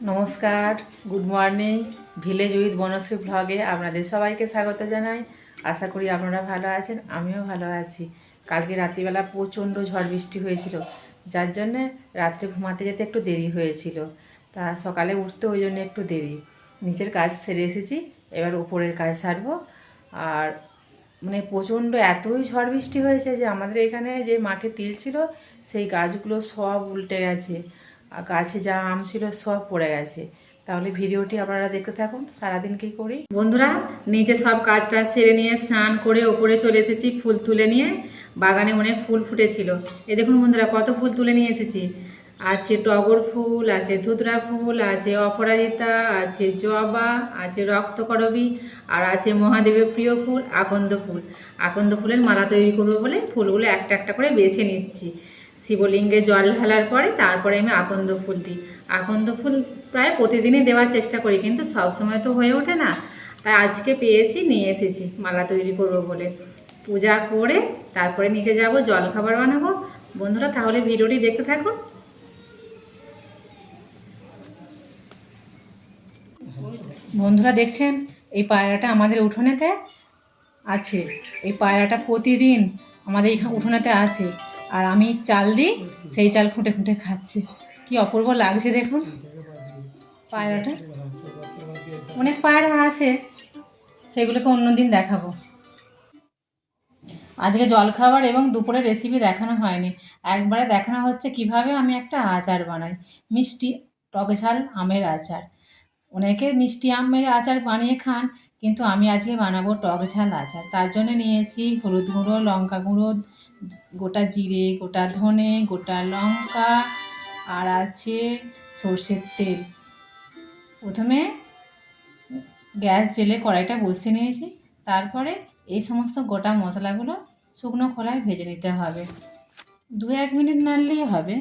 নমস্কার, good morning, village with Banashree ব্লগে আপনাদের সবাইকে স্বাগত জানাই। আশা করি আপনারা ভালো আছেন, আমিও ভালো আছি। কালকে রাত্রিবেলা প্রচণ্ড ঝড় বৃষ্টি হয়েছিল, যার জন্যে রাত্রে ঘুমাতে যেতে একটু দেরি হয়েছিল। তা সকালে উঠতে ওই জন্য একটু দেরি। নিচের কাজ সেরে এসেছি, এবার উপরের কাজ সারবো। আর মানে প্রচণ্ড এতই ঝড় বৃষ্টি হয়েছে যে আমাদের এখানে যে মাঠে তিল ছিল, সেই গাছগুলো সব উল্টে গেছে। আর গাছে যা আম ছিল সব পড়ে গেছে। তাহলে ভিডিওটি আপনারা দেখতে থাকুন, সারাদিন কী করি? বন্ধুরা, নিজে সব কাজ টাজ সেরে নিয়ে, স্নান করে ওপরে চলে এসেছি ফুল তুলে নিয়ে। বাগানে অনেক ফুল ফুটেছিল। এ দেখুন বন্ধুরা, কত ফুল তুলে নিয়ে এসেছি। আছে টগর ফুল, আছে ধুতরা ফুল, আছে অপরাজিতা, আছে জবা, আছে রক্তকরবী আর আছে মহাদেবের প্রিয় ফুল, আকন্দ ফুল। আকন্দ ফুলের মালা তৈরি করব বলে ফুলগুলো একটা একটা করে বেছে নিচ্ছি। শিবলিঙ্গে জল ঢালার পরে তারপরে আমি আকন্দ ফুল দিই। আকন্দ ফুল প্রায় প্রতিদিনই দেওয়ার চেষ্টা করি, কিন্তু সবসময় তো হয়ে ওঠে না। তাই আজকে পেয়েছি, নিয়ে এসেছি, মালা তৈরি করব বলে। পূজা করে তারপরে নিচে যাব, জল খাবার বানাবো। বন্ধুরা, তাহলে ভিডিওটি দেখতে থাকুন। বন্ধুরা, দেখছেন? এই পায়রাটা আমাদের উঠোনেতে আছে। এই পায়রাটা প্রতিদিন আমাদের এখানে উঠোনেতে আসে। আর আমি চাল দিই, সেই চাল খুঁটে খুঁটে খাচ্ছে। কি অপূর্ব লাগছে দেখুন। পায়রাটা। অনেক পায়রা আসে সেগুলোকে অন্যদিন দেখাবো। আজকে জলখাবার এবং দুপুরের রেসিপি দেখানো হয়নি। একবারে দেখানো হচ্ছে কীভাবে আমি একটা আচার বানাই। মিষ্টি টক ঝাল আমের আচার। অনেকে মিষ্টি আমের আচার বানিয়ে খান, কিন্তু আমি আজকে বানাবো টক ঝাল আচার। তার জন্য নিয়েছি হলুদ গুঁড়ো, লঙ্কা গুঁড়ো গোটা জিরে, গোটা ধনে, গোটা লঙ্কা, আর আছে সর্ষের তেল। প্রথমে গ্যাস জেলে কড়াইটা বসিয়ে নিয়েছি, তারপরে এই সমস্ত গোটা মশলাগুলো শুকনো খোলায় ভেজে নিতে হবে। দু এক মিনিট নাড়লেই হবে।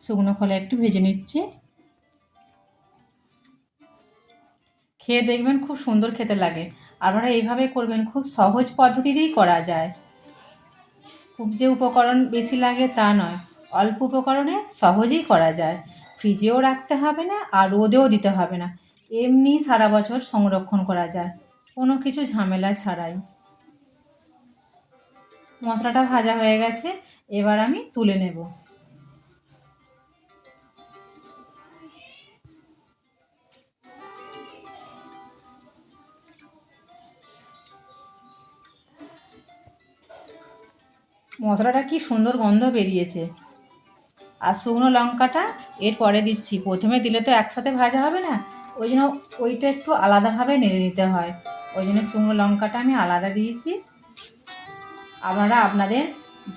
শুকনো খোলায় একটু ভেজে নিচ্ছি। খেয়ে দেখবেন খুব সুন্দর খেতে লাগে। আপনারা এইভাবে করবেন, খুব সহজ পদ্ধতিতেই করা যায়। খুব যে উপকরণ বেশি লাগে তা নয়। অল্প উপকরণে সহজেই করা যায়। ফ্রিজেও রাখতে হবে না, আর রোদেও দিতে হবে না। এমনি সারা বছর সংরক্ষণ করা যায়। কোনো কিছু ঝামেলা ছাড়াই। মশলাটা ভাজা হয়ে গেছে, এবার আমি তুলে নেব। মশলাটা কি সুন্দর গন্ধ বেরিয়েছে। আর শুকনো লঙ্কাটা এর পরে দিচ্ছি। প্রথমে দিলে তো একসাথে ভাজা হবে না। ওই জন্য ওইটা একটু আলাদাভাবে নেড়ে নিতে হয়। ওই জন্য শুকনো লঙ্কাটা আমি আলাদা দিয়েছি। আপনারা আপনাদের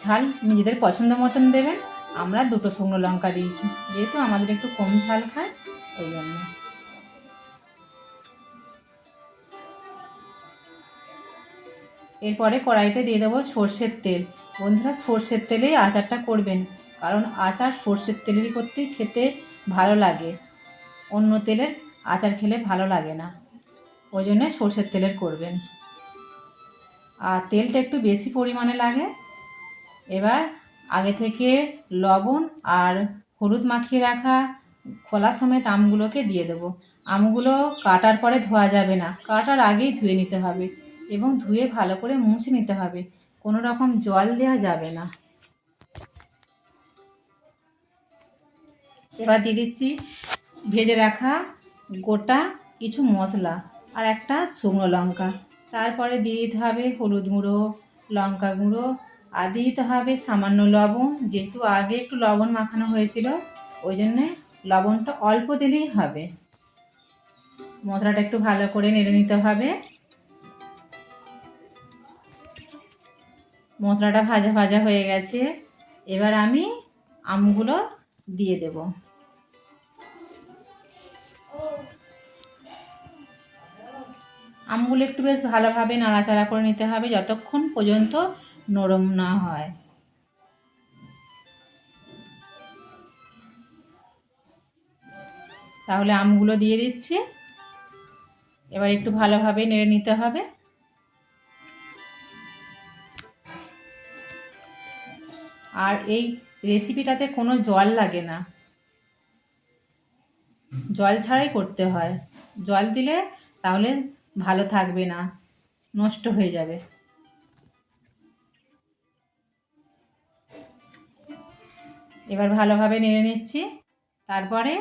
ঝাল নিজেদের পছন্দ মতন দেবেন। আমরা দুটো শুকনো লঙ্কা দিয়েছি। যেহেতু আমাদের একটু কম ঝাল খায়, ওই জন্য। এরপরে কড়াইতে দিয়ে দেবো সর্ষের তেল। বন্ধুরা সর্ষের তেলেই আচারটা করবেন, কারণ আচার সর্ষের তেলেরই করতেই খেতে ভালো লাগে। অন্য তেলের আচার খেলে ভালো লাগে না। ওই জন্যে সর্ষের তেলের করবেন। আর তেলটা একটু বেশি পরিমাণে লাগে। এবার আগে থেকে লবণ আর হলুদ মাখিয়ে রাখা খোলা সমেত আমগুলোকে দিয়ে দেবো। আমগুলো কাটার পরে ধোয়া যাবে না। কাটার আগেই ধুয়ে নিতে হবে এবং ধুয়ে ভালো করে মুছে নিতে হবে। কোনো রকম জল দেওয়া যাবে না। এবার দিয়ে দিচ্ছি ভেজে রাখা গোটা কিছু মশলা আর একটা শুকনো লঙ্কা। তারপরে দিয়ে দিতে হবে হলুদ গুঁড়ো, লঙ্কা গুঁড়ো আর দিয়ে দিতে হবে সামান্য লবণ। যেহেতু আগে একটু লবণ মাখানো হয়েছিল, ওই জন্যে লবণটা অল্প দিলেই হবে। মশলাটা একটু ভালো করে নেড়ে নিতে হবে। মশলাটা ভাজা ভাজা হয়ে গেছে। এবার আমি আমগুলো দিয়ে দেব। আমগুলো একটু বেশ ভালোভাবে নাড়াচাড়া করে নিতে হবে যতক্ষণ পর্যন্ত নরম না হয়। তাহলে আমগুলো দিয়ে দিচ্ছি। এবার একটু ভালোভাবে নেড়ে নিতে হবে। আর এই রেসিপিটাতে কোনো জল লাগে না। জল ছাড়াই করতে হয়। জল দিলে তাহলে ভালো থাকবে না, নষ্ট হয়ে যাবে। এবার ভালোভাবে নেড়ে নিচ্ছি। তারপরে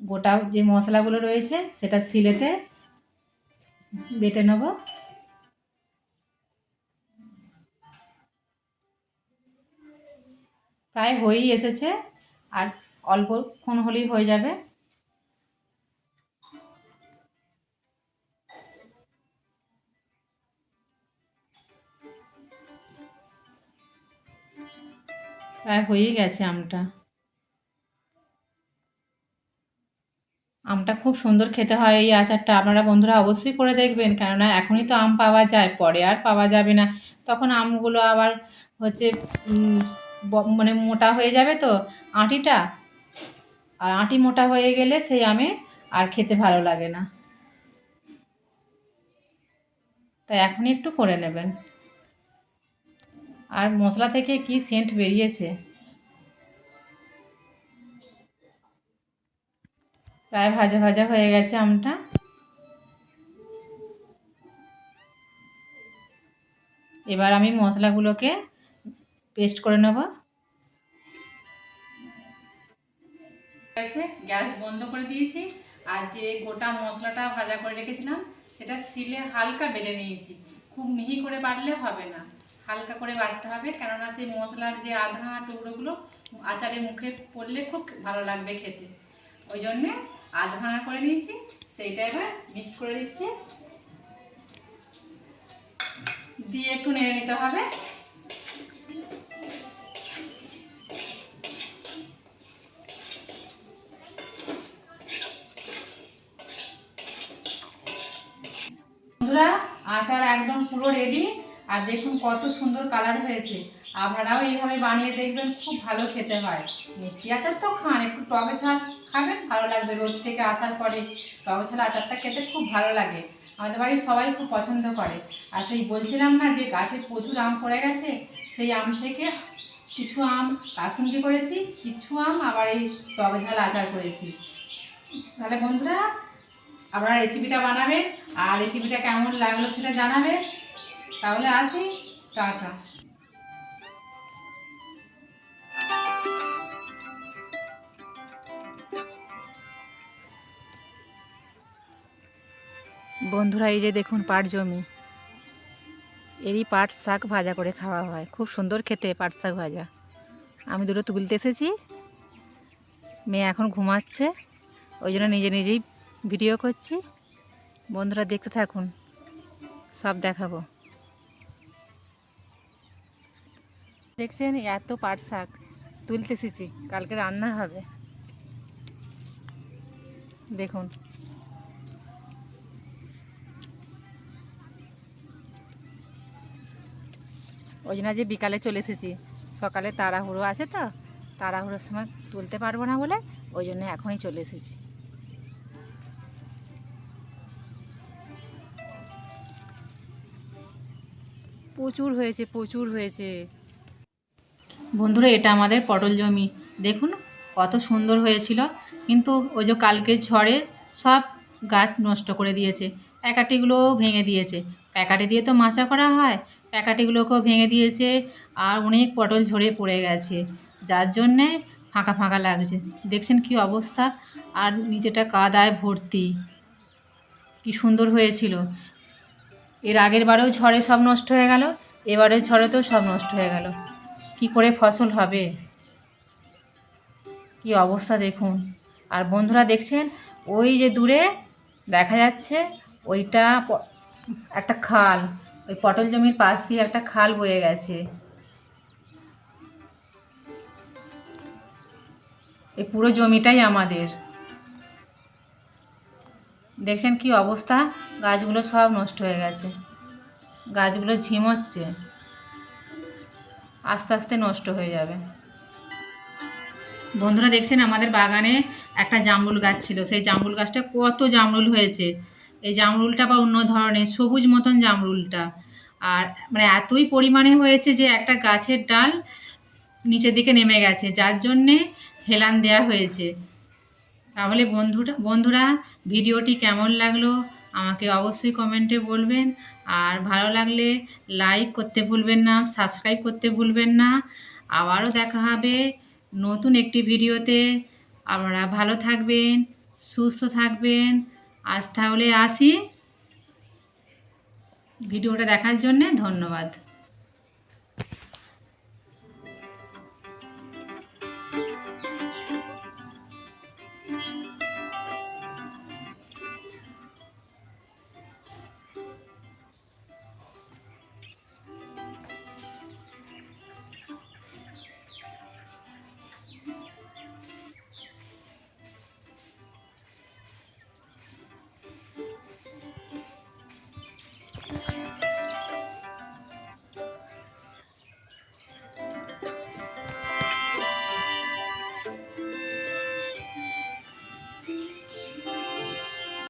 গোটা যে মশলাগুলো রয়েছে, সেটা সিলেতে বেটে নেব। প্রায় হয়েই এসেছে আর অল্পক্ষণ হলেই হয়ে যাবে। প্রায় হয়েই গেছে আমটা। আমটা খুব সুন্দর খেতে হয় এই আচারটা। আপনারা বন্ধুরা অবশ্যই করে দেখবেন, কেননা এখনই তো আম পাওয়া যায়, পরে আর পাওয়া যাবে না। তখন আমগুলো আবার হচ্ছে মানে মোটা হয়ে যাবে তো আঁটিটা। আর আঁটি মোটা হয়ে গেলে সেই আমে আর খেতে ভালো লাগে না। তাই এখনই একটু করে নেবেন। আর মশলা থেকে কি সেন্ট বেরিয়েছে? প্রায় ভাজা ভাজা হয়ে গেছে আমটা। এবার আমি মশলাগুলোকে পেস্ট করে নেব। আছে, গ্যাস বন্ধ করে দিয়েছি। আর যে গোটা মশলাটা ভাজা করে রেখেছিলাম, সেটা সিলে হালকা বেটে নিয়েছি। খুব মিহি করে বাটলে হবে না। হালকা করে বাটতে হবে, কেননা সেই মশলার যে আধা টুকরোগুলো আচারে মুখে পড়লে খুব ভালো লাগবে খেতে। ওই জন্যে আধ ভাঙা করে নিয়েছি, সেইটা এবার মিক্স করে দিচ্ছি। দিয়ে একটু নেড়ে নিতে হবে। বন্ধুরা, আচার একদম পুরো রেডি আর দেখুন কত সুন্দর কালার হয়েছে। আপনারাও এইভাবে বানিয়ে দেখবেন, খুব ভালো খেতে হয়। মিষ্টি আচার তো খান, একটু টকে ঝাল খাবেন, ভালো লাগবে রোদ থেকে আসার পরে। টকে ঝাল আচারটা খেতে খুব ভালো লাগে। আমাদের বাড়ির সবাই খুব পছন্দ করে। আর সেই বলছিলাম না যে গাছে প্রচুর আম পড়ে গেছে, সেই আম থেকে কিছু আম কাসুন্দি করেছি, কিছু আম আবার এই টক ঝাল আচার করেছি। তাহলে বন্ধুরা আপনারা রেসিপিটা বানাবেন আর রেসিপিটা কেমন লাগল সেটা জানাবেন। তাহলে আসি, টাটা। বন্ধুরা, এই যে দেখুন পাট জমি। এরই পাট শাক ভাজা করে খাওয়া হয়। খুব সুন্দর খেতে পাট শাক ভাজা। আমি দুটো তুলতে এসেছি। মেয়ে এখন ঘুমাচ্ছে। ওই জন্য নিজে নিজেই ভিডিও করছি। বন্ধুরা দেখতে থাকুন। সব দেখাবো। দেখছেন, এত পাট শাক তুলতে এসেছি। কালকে রান্না হবে। দেখুন। ওই জন্য যে বিকালে চলে এসেছি। সকালে তাড়াহুড়ো আছে তো, তাড়াহুড়োর সময় তুলতে পারব না বলে, ওই জন্য এখনই চলে এসেছি। প্রচুর হয়েছে প্রচুর হয়েছে। বন্ধুরা, এটা আমাদের পটল জমি। দেখুন, কত সুন্দর হয়েছিল। কিন্তু ওই যে কালকে ঝড়ে সব গাছ নষ্ট করে দিয়েছে। প্যাকাটিগুলোও ভেঙে দিয়েছে। প্যাকাটি দিয়ে তো মাচা করা হয়। প্যাকাটিগুলোকেও ভেঙে দিয়েছে আর অনেক পটল ঝরে পড়ে গেছে। যার জন্যে ফাঁকা ফাঁকা লাগছে। দেখছেন কি অবস্থা? আর নিচেটা কাদায় ভর্তি। কি সুন্দর হয়েছিল। এর আগের বারেও ঝড়ে সব নষ্ট হয়ে গেল এবারে ঝড়েতেও সব নষ্ট হয়ে গেল। কি করে ফসল হবে? কি অবস্থা দেখুন। আর বন্ধুরা দেখছেন, ওই যে দূরে দেখা যাচ্ছে, ওইটা একটা খাল। ওই পটল জমির পাশ দিয়ে একটা খাল বয়ে গেছে। এই পুরো জমিটাই আমাদের। দেখছেন কি অবস্থা? গাছগুলো সব নষ্ট হয়ে গেছে। গাছগুলো ঝিমোচ্ছে আস্তে আস্তে নষ্ট হয়ে যাবে। বন্ধুরা দেখছেন আমাদের বাগানে একটা জামরুল গাছ ছিল। সেই জামরুল গাছটা কত জামরুল হয়েছে। এই জামরুলটা আবার অন্য ধরনের সবুজ মতন জামরুলটা। আর মানে এতই পরিমাণে হয়েছে যে একটা গাছের ডাল নিচের দিকে নেমে গেছে। যার জন্যে হেলান দেওয়া হয়েছে। তাহলে বন্ধুটা, বন্ধুরা, ভিডিওটি কেমন লাগল আমাকে অবশ্যই কমেন্টে বলবেন। আর ভালো লাগলে লাইক করতে ভুলবেন না, সাবস্ক্রাইব করতে ভুলবেন না। আবারও দেখা হবে নতুন একটি ভিডিওতে। আপনারা ভালো থাকবেন, সুস্থ থাকবেন। আজ তাহলে আসি। ভিডিওটা দেখার জন্যে ধন্যবাদ।